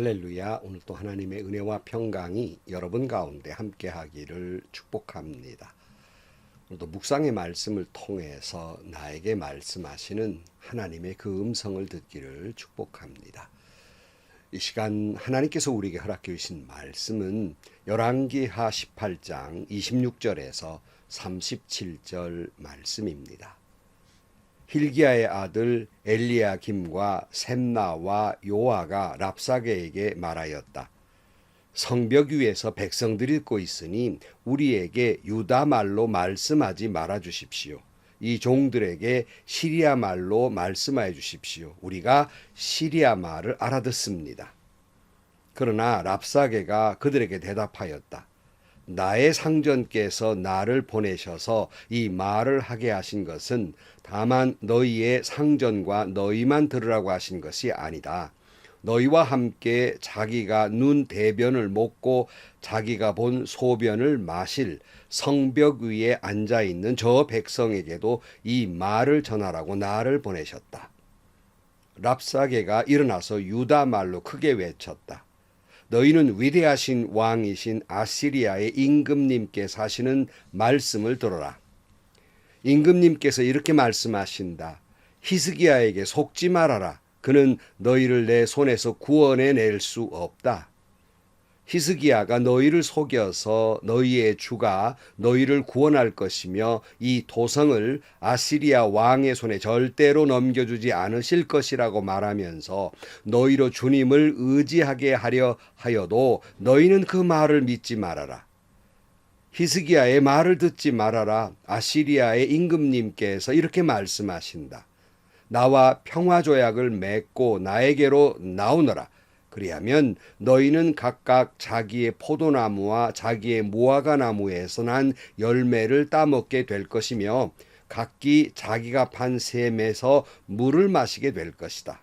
할렐루야. 오늘 또 하나님의 은혜와 평강이 여러분 가운데 함께 하기를 축복합니다. 오늘도 묵상의 말씀을 통해서 나에게 말씀하시는 하나님의 그 음성을 듣기를 축복합니다. 이 시간 하나님께서 우리에게 허락해 주신 말씀은 열왕기하 18장 26절에서 37절 말씀입니다. 힐기야의 아들 엘리야김과 셈나와 요아가 랍사게에게 말하였다. 성벽 위에서 백성들이 읽고 있으니 우리에게 유다 말로 말씀하지 말아 주십시오. 이 종들에게 시리아 말로 말씀하여 주십시오. 우리가 시리아 말을 알아듣습니다. 그러나 랍사게가 그들에게 대답하였다. 나의 상전께서 나를 보내셔서 이 말을 하게 하신 것은 다만 너희의 상전과 너희만 들으라고 하신 것이 아니다. 너희와 함께 자기가 눈 대변을 먹고 자기가 본 소변을 마실 성벽 위에 앉아 있는 저 백성에게도 이 말을 전하라고 나를 보내셨다. 랍사게가 일어나서 유다 말로 크게 외쳤다. 너희는 위대하신 왕이신 아시리아의 임금님께 사시는 말씀을 들어라. 임금님께서 이렇게 말씀하신다. 히스기야에게 속지 말아라. 그는 너희를 내 손에서 구원해 낼 수 없다. 히스기야가 너희를 속여서 너희의 주가 너희를 구원할 것이며 이 도성을 아시리아 왕의 손에 절대로 넘겨주지 않으실 것이라고 말하면서 너희로 주님을 의지하게 하려 하여도 너희는 그 말을 믿지 말아라. 히스기야의 말을 듣지 말아라. 아시리아의 임금님께서 이렇게 말씀하신다. 나와 평화 조약을 맺고 나에게로 나오너라. 그리하면 너희는 각각 자기의 포도나무와 자기의 무화과 나무에서 난 열매를 따먹게 될 것이며 각기 자기가 판 샘에서 물을 마시게 될 것이다.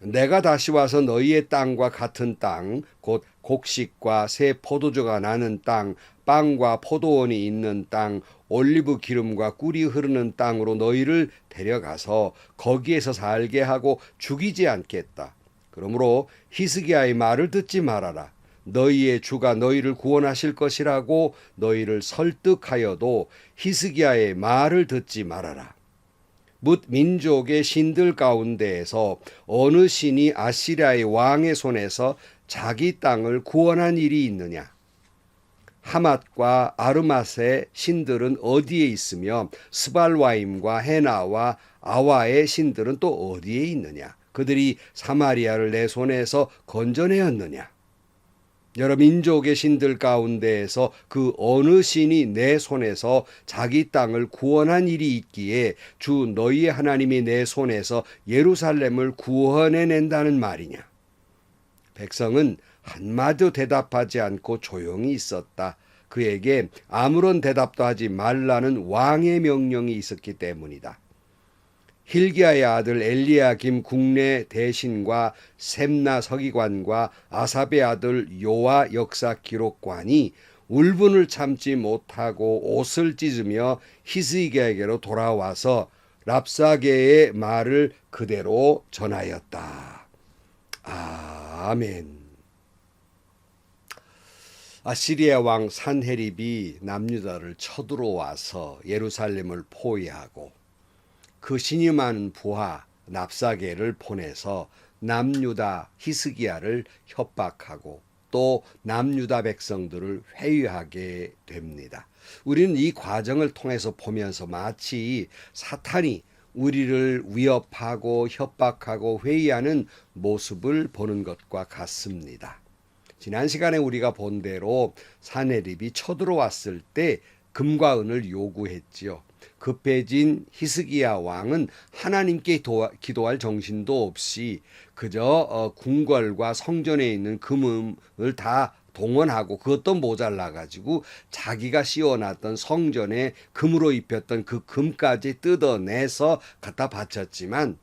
내가 다시 와서 너희의 땅과 같은 땅, 곧 곡식과 새 포도주가 나는 땅, 빵과 포도원이 있는 땅, 올리브 기름과 꿀이 흐르는 땅으로 너희를 데려가서 거기에서 살게 하고 죽이지 않겠다. 그러므로 히스기야의 말을 듣지 말아라. 너희의 주가 너희를 구원하실 것이라고 너희를 설득하여도 히스기야의 말을 듣지 말아라. 뭇 민족의 신들 가운데에서 어느 신이 아시리아의 왕의 손에서 자기 땅을 구원한 일이 있느냐? 하맛과 아르맛의 신들은 어디에 있으며 스발와임과 헤나와 아와의 신들은 또 어디에 있느냐? 그들이 사마리아를 내 손에서 건져내었느냐? 여러 민족의 신들 가운데에서 그 어느 신이 내 손에서 자기 땅을 구원한 일이 있기에 주 너희의 하나님이 내 손에서 예루살렘을 구원해낸다는 말이냐? 백성은 한마디도 대답하지 않고 조용히 있었다. 그에게 아무런 대답도 하지 말라는 왕의 명령이 있었기 때문이다. 힐기야의 아들 엘리야김 국내 대신과 셈나 서기관과 아삽의 아들 요아 역사 기록관이 울분을 참지 못하고 옷을 찢으며 히스기야에게로 돌아와서 랍사게의 말을 그대로 전하였다. 아멘. 아시리아 왕 산헤립이 남유다를 쳐들어와서 예루살렘을 포위하고 그 신임한 부하 납사게를 보내서 남유다 히스기야를 협박하고 또 남유다 백성들을 회유하게 됩니다. 우리는 이 과정을 통해서 보면서 마치 사탄이 우리를 위협하고 협박하고 회의하는 모습을 보는 것과 같습니다. 지난 시간에 우리가 본 대로 사내립이 쳐들어왔을 때 금과 은을 요구했지요. 급해진 히스기야 왕은 하나님께 도와, 기도할 정신도 없이 그저 어, 궁궐과 성전에 있는 금을 다 동원하고 그것도 모자라 가지고 자기가 씌워놨던 성전에 금으로 입혔던 그 금까지 뜯어내서 갖다 바쳤지만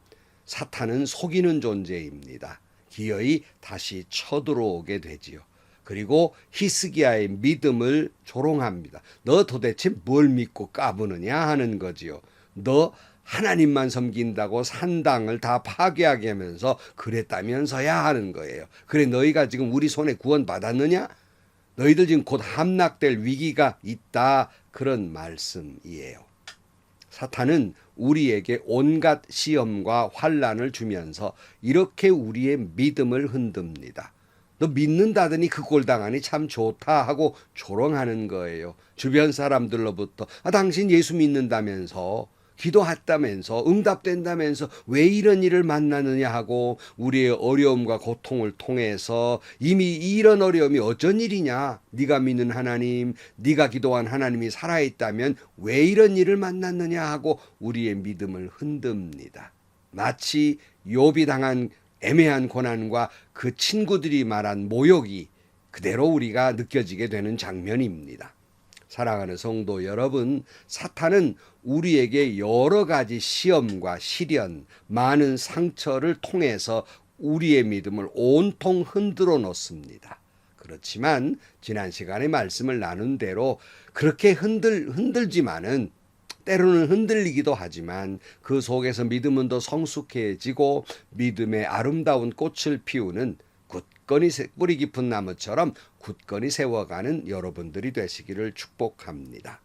사탄은 속이는 존재입니다. 기어이 다시 쳐들어오게 되지요. 그리고 히스기야의 믿음을 조롱합니다. 너 도대체 뭘 믿고 까부느냐 하는 거지요. 너 하나님만 섬긴다고 산당을 다 파괴하게 하면서 그랬다면서야 하는 거예요. 그래 너희가 지금 우리 손에 구원 받았느냐? 너희들 지금 곧 함락될 위기가 있다 그런 말씀이에요. 사탄은 우리에게 온갖 시험과 환란을 주면서 이렇게 우리의 믿음을 흔듭니다. 너 믿는다더니 그 꼴 당하니 참 좋다 하고 조롱하는 거예요. 주변 사람들로부터 아 당신 예수 믿는다면서 기도했다면서 응답된다면서 왜 이런 일을 만나느냐 하고 우리의 어려움과 고통을 통해서 이미 이런 어려움이 어쩐 일이냐 네가 믿는 하나님 네가 기도한 하나님이 살아있다면 왜 이런 일을 만났느냐 하고 우리의 믿음을 흔듭니다 마치 욥이 당한 애매한 고난과 그 친구들이 말한 모욕이 그대로 우리가 느껴지게 되는 장면입니다. 사랑하는 성도 여러분, 사탄은 우리에게 여러 가지 시험과 시련, 많은 상처를 통해서 우리의 믿음을 온통 흔들어 놓습니다. 그렇지만 지난 시간에 말씀을 나눈 대로 그렇게 흔들 흔들지만은 때로는 흔들리기도 하지만 그 속에서 믿음은 더 성숙해지고 믿음의 아름다운 꽃을 피우는 굳건히 세- 뿌리 깊은 나무처럼 굳건히 세워가는 여러분들이 되시기를 축복합니다.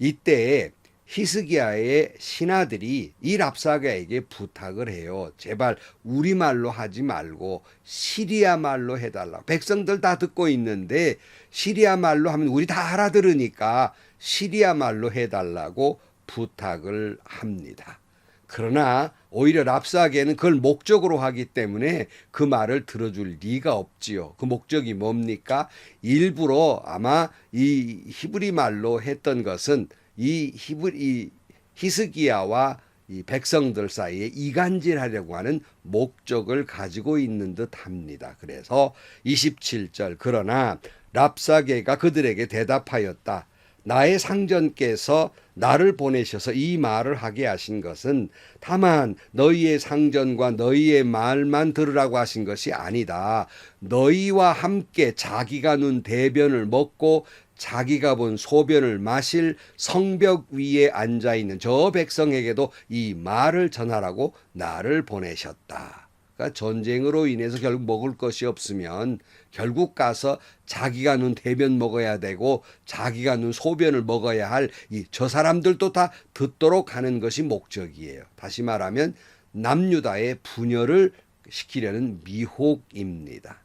이때에 히스기야의 신하들이 이 랍사가에게 부탁을 해요. 제발 우리말로 하지 말고 시리아 말로 해달라. 백성들 다 듣고 있는데 시리아 말로 하면 우리 다 알아들으니까 시리아 말로 해달라고 부탁을 합니다. 그러나 오히려 랍사게는 그걸 목적으로 하기 때문에 그 말을 들어줄 리가 없지요. 그 목적이 뭡니까? 일부러 아마 이 히브리 말로 했던 것은 이 히브리 히스기야와 이 백성들 사이에 이간질하려고 하는 목적을 가지고 있는 듯 합니다. 그래서 27절 그러나 랍사게가 그들에게 대답하였다. 나의 상전께서 나를 보내셔서 이 말을 하게 하신 것은 다만 너희의 상전과 너희의 말만 들으라고 하신 것이 아니다. 너희와 함께 자기가 눈 대변을 먹고 자기가 본 소변을 마실 성벽 위에 앉아 있는 저 백성에게도 이 말을 전하라고 나를 보내셨다. 그러니까 전쟁으로 인해서 결국 먹을 것이 없으면 결국 가서 자기가 눈 대변 먹어야 되고 자기가 눈 소변을 먹어야 할 이 저 사람들도 다 듣도록 하는 것이 목적이에요. 다시 말하면 남유다의 분열을 시키려는 미혹입니다.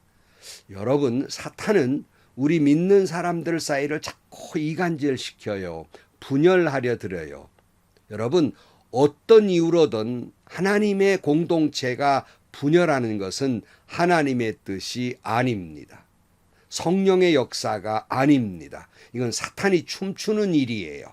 여러분 사탄은 우리 믿는 사람들 사이를 자꾸 이간질 시켜요. 분열하려 들어요. 여러분 어떤 이유로든 하나님의 공동체가 분열하는 것은 하나님의 뜻이 아닙니다. 성령의 역사가 아닙니다. 이건 사탄이 춤추는 일이에요.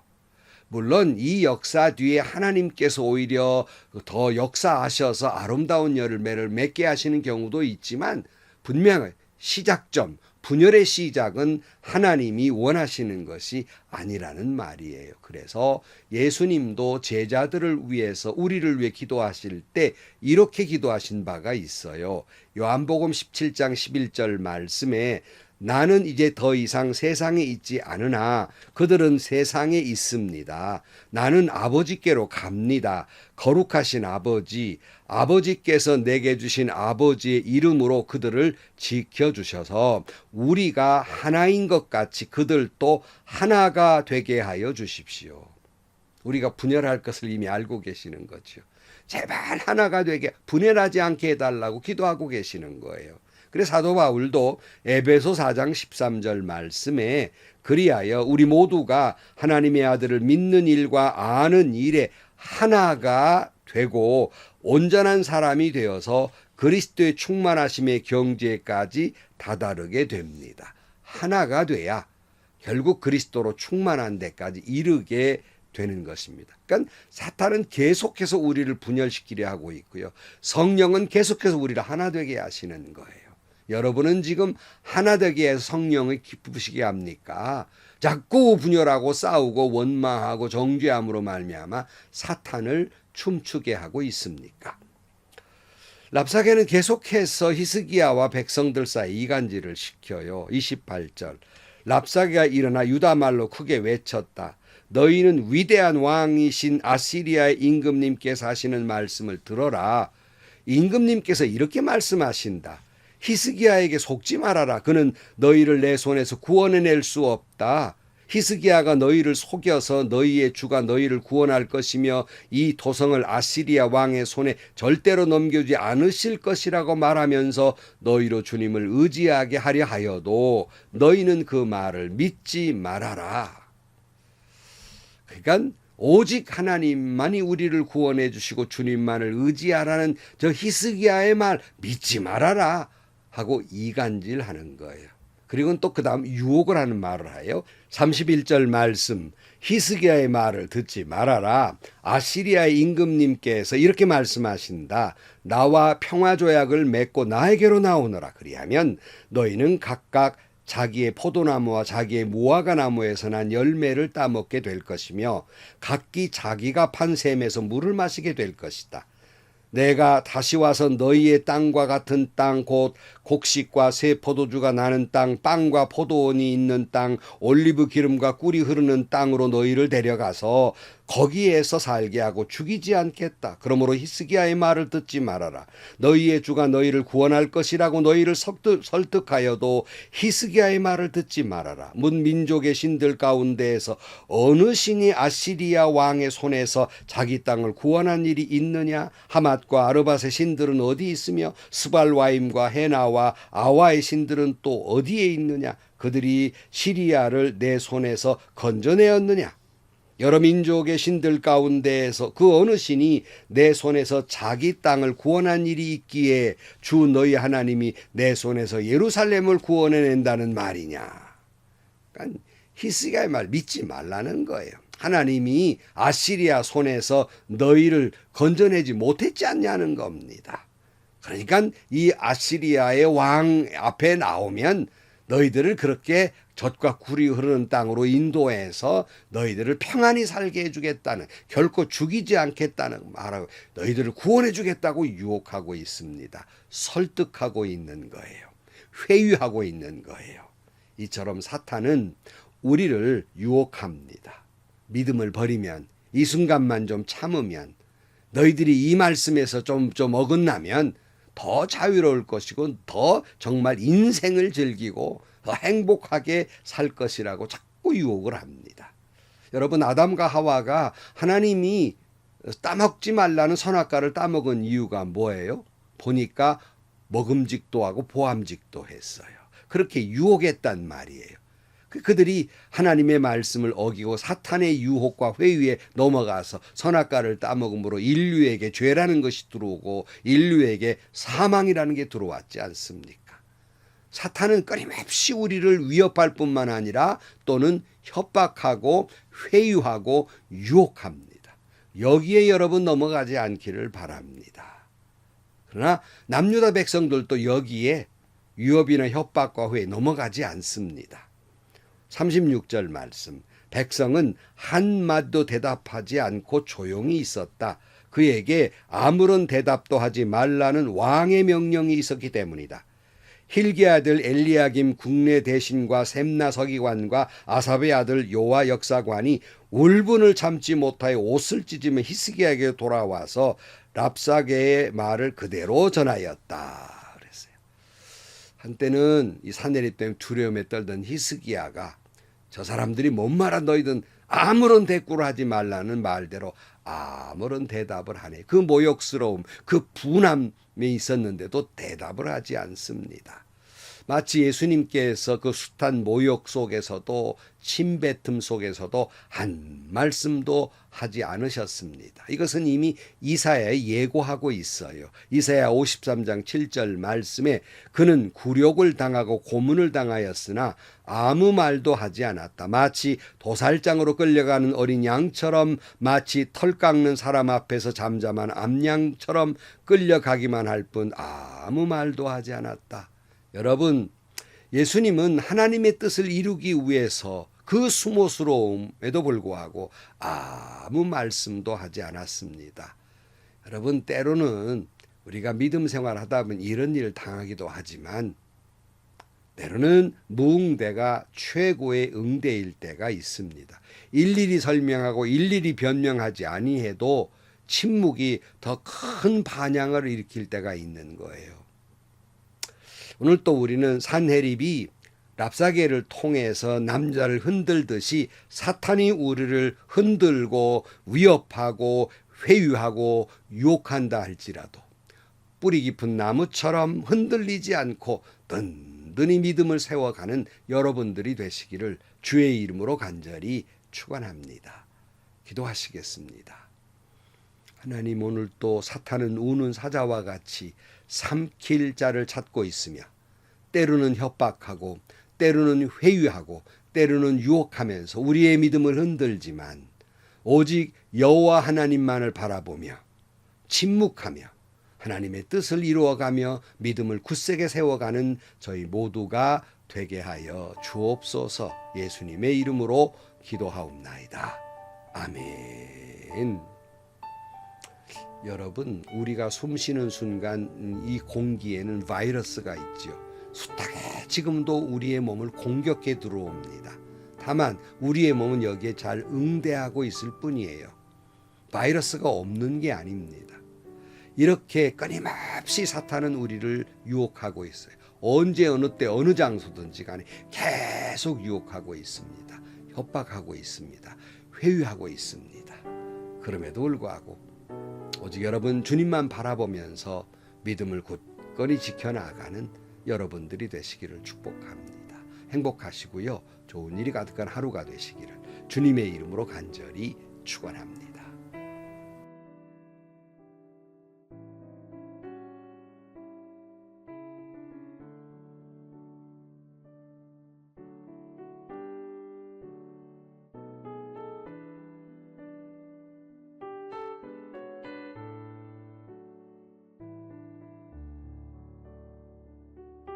물론 이 역사 뒤에 하나님께서 오히려 더 역사하셔서 아름다운 열매를 맺게 하시는 경우도 있지만 분명히 시작점, 분열의 시작은 하나님이 원하시는 것이 아니라는 말이에요. 그래서 예수님도 제자들을 위해서 우리를 위해 기도하실 때 이렇게 기도하신 바가 있어요. 요한복음 17장 11절 말씀에 나는 이제 더 이상 세상에 있지 않으나 그들은 세상에 있습니다. 나는 아버지께로 갑니다. 거룩하신 아버지, 아버지께서 내게 주신 아버지의 이름으로 그들을 지켜주셔서 우리가 하나인 것 같이 그들도 하나가 되게 하여 주십시오. 우리가 분열할 것을 이미 알고 계시는 거죠. 제발 하나가 되게 분열하지 않게 해달라고 기도하고 계시는 거예요. 그래서 사도 바울도 에베소 4장 13절 말씀에 그리하여 우리 모두가 하나님의 아들을 믿는 일과 아는 일에 하나가 되고 온전한 사람이 되어서 그리스도의 충만하심의 경지에까지 다다르게 됩니다. 하나가 돼야 결국 그리스도로 충만한 데까지 이르게 되는 것입니다. 그러니까 사탄은 계속해서 우리를 분열시키려 하고 있고요. 성령은 계속해서 우리를 하나 되게 하시는 거예요. 여러분은 지금 하나 해서 성령을 기쁘시게 합니까? 자꾸 분열하고 싸우고 원망하고 정죄함으로 말미암아 사탄을 춤추게 하고 있습니까? 랍사게는 계속해서 히스기야와 백성들 사이 이간질을 시켜요. 28절. 랍사게가 일어나 유다 말로 크게 외쳤다. 너희는 위대한 왕이신 아시리아의 임금님께서 하시는 말씀을 들어라. 임금님께서 이렇게 말씀하신다. 히스기야에게 속지 말아라. 그는 너희를 내 손에서 구원해낼 수 없다. 히스기야가 너희를 속여서 너희의 주가 너희를 구원할 것이며 이 도성을 아시리아 왕의 손에 절대로 넘겨주지 않으실 것이라고 말하면서 너희로 주님을 의지하게 하려 하여도 너희는 그 말을 믿지 말아라. 그러니까 오직 하나님만이 우리를 구원해 주시고 주님만을 의지하라는 저 히스기야의 말 믿지 말아라 하고 이간질 하는 거예요. 그리고 또 그 다음 유혹을 하는 말을 해요. 31절 말씀 히스기야의 말을 듣지 말아라. 아시리아의 임금님께서 이렇게 말씀하신다. 나와 평화 조약을 맺고 나에게로 나오너라. 그리하면 너희는 각각 자기의 포도나무와 자기의 무화과 나무에서 난 열매를 따먹게 될 것이며 각기 자기가 판 샘에서 물을 마시게 될 것이다. 내가 다시 와서 너희의 땅과 같은 땅 곧 곡식과 새 포도주가 나는 땅 빵과 포도원이 있는 땅 올리브 기름과 꿀이 흐르는 땅으로 너희를 데려가서 거기에서 살게 하고 죽이지 않겠다. 그러므로 히스기야의 말을 듣지 말아라. 너희의 주가 너희를 구원할 것이라고 너희를 설득, 설득하여도 히스기야의 말을 듣지 말아라. 문 민족의 신들 가운데에서 어느 신이 아시리아 왕의 손에서 자기 땅을 구원한 일이 있느냐? 하맛과 아르밧의 신들은 어디 있으며 스발와임과 헤나와 아와의 신들은 또 어디에 있느냐? 그들이 시리아를 내 손에서 건져내었느냐? 여러 민족의 신들 가운데에서 그 어느 신이 내 손에서 자기 땅을 구원한 일이 있기에 주 너희 하나님이 내 손에서 예루살렘을 구원해낸다는 말이냐. 그러니까 히스기야의 말 믿지 말라는 거예요. 하나님이 아시리아 손에서 너희를 건져내지 못했지 않냐는 겁니다. 그러니까 이 아시리아의 왕 앞에 나오면 너희들을 그렇게 젖과 굴이 흐르는 땅으로 인도해서 너희들을 평안히 살게 해주겠다는 결코 죽이지 않겠다는 말하고 너희들을 구원해 주겠다고 유혹하고 있습니다. 설득하고 있는 거예요. 회유하고 있는 거예요. 이처럼 사탄은 우리를 유혹합니다. 믿음을 버리면 이 순간만 좀 참으면 너희들이 이 말씀에서 좀, 좀 어긋나면 더 자유로울 것이고 더 정말 인생을 즐기고 더 행복하게 살 것이라고 자꾸 유혹을 합니다. 여러분 아담과 하와가 하나님이 따먹지 말라는 선악과를 따먹은 이유가 뭐예요? 보니까 먹음직도 하고 보암직도 했어요. 그렇게 유혹했단 말이에요. 그- 그들이 하나님의 말씀을 어기고 사탄의 유혹과 회유에 넘어가서 선악과를 따먹음으로 인류에게 죄라는 것이 들어오고 인류에게 사망이라는 게 들어왔지 않습니까? 사탄은 끊임없이 우리를 위협할 뿐만 아니라 또는 협박하고 회유하고 유혹합니다. 여기에 여러분 넘어가지 않기를 바랍니다. 그러나 남유다 백성들도 여기에 유업이나 협박과 회에 넘어가지 않습니다. 36절 말씀. 백성은 한마디도 대답하지 않고 조용히 있었다. 그에게 아무런 대답도 하지 말라는 왕의 명령이 있었기 때문이다. 힐기 아들 엘리야김 국내 대신과 셈나 서기관과 아삽의 아들 요아 역사관이 울분을 참지 못하여 옷을 찢으며 히스기야에게 돌아와서 랍사게의 말을 그대로 전하였다. 그랬어요. 한때는 이 사내리 때문에 두려움에 떨던 히스기야가 저 사람들이 뭔 말한 너희든 아무런 대꾸를 하지 말라는 말대로 아무런 대답을 하네. 그 모욕스러움, 그 분함이 있었는데도 대답을 하지 않습니다. 마치 예수님께서 그 숱한 모욕 속에서도 침뱉음 속에서도 한 말씀도 하지 않으셨습니다. 이것은 이미 이사야에 예고하고 있어요. 이사야 53장 7절 말씀에 그는 굴욕을 당하고 고문을 당하였으나 아무 말도 하지 않았다. 마치 도살장으로 끌려가는 어린 양처럼 마치 털 깎는 사람 앞에서 잠잠한 암양처럼 끌려가기만 할 뿐 아무 말도 하지 않았다. 여러분, 예수님은 하나님의 뜻을 이루기 위해서 그 수모스러움에도 불구하고 아무 말씀도 하지 않았습니다. 여러분, 때로는 우리가 믿음 생활 하다 보면 이런 일을 당하기도 하지만 때로는 무응대가 최고의 응대일 때가 있습니다. 일일이 설명하고 일일이 변명하지 아니해도 침묵이 더 큰 반향을 일으킬 때가 있는 거예요. 오늘 또 우리는 산해립이 랍사게를 통해서 남자를 흔들듯이 사탄이 우리를 흔들고 위협하고 회유하고 유혹한다 할지라도 뿌리 깊은 나무처럼 흔들리지 않고 든든히 믿음을 세워가는 여러분들이 되시기를 주의 이름으로 간절히 축원합니다. 기도하시겠습니다. 하나님 오늘 또 사탄은 우는 사자와 같이 삼킬 자를 찾고 있으며 때로는 협박하고 때로는 회유하고 때로는 유혹하면서 우리의 믿음을 흔들지만 오직 여호와 하나님만을 바라보며 침묵하며 하나님의 뜻을 이루어가며 믿음을 굳세게 세워가는 저희 모두가 되게 하여 주옵소서 예수님의 이름으로 기도하옵나이다. 아멘. 여러분, 우리가 숨 쉬는 순간 이 공기에는 바이러스가 있죠. 숱하게 지금도 우리의 몸을 공격해 들어옵니다. 다만 우리의 몸은 여기에 잘 응대하고 있을 뿐이에요. 바이러스가 없는 게 아닙니다. 이렇게 끊임없이 사탄은 우리를 유혹하고 있어요. 언제 어느 때 어느 장소든지 간에 계속 유혹하고 있습니다. 협박하고 있습니다. 회유하고 있습니다. 그럼에도 불구하고 오직 여러분 주님만 바라보면서 믿음을 굳건히 지켜나가는 여러분들이 되시기를 축복합니다. 행복하시고요. 좋은 일이 가득한 하루가 되시기를 주님의 이름으로 간절히 축원합니다.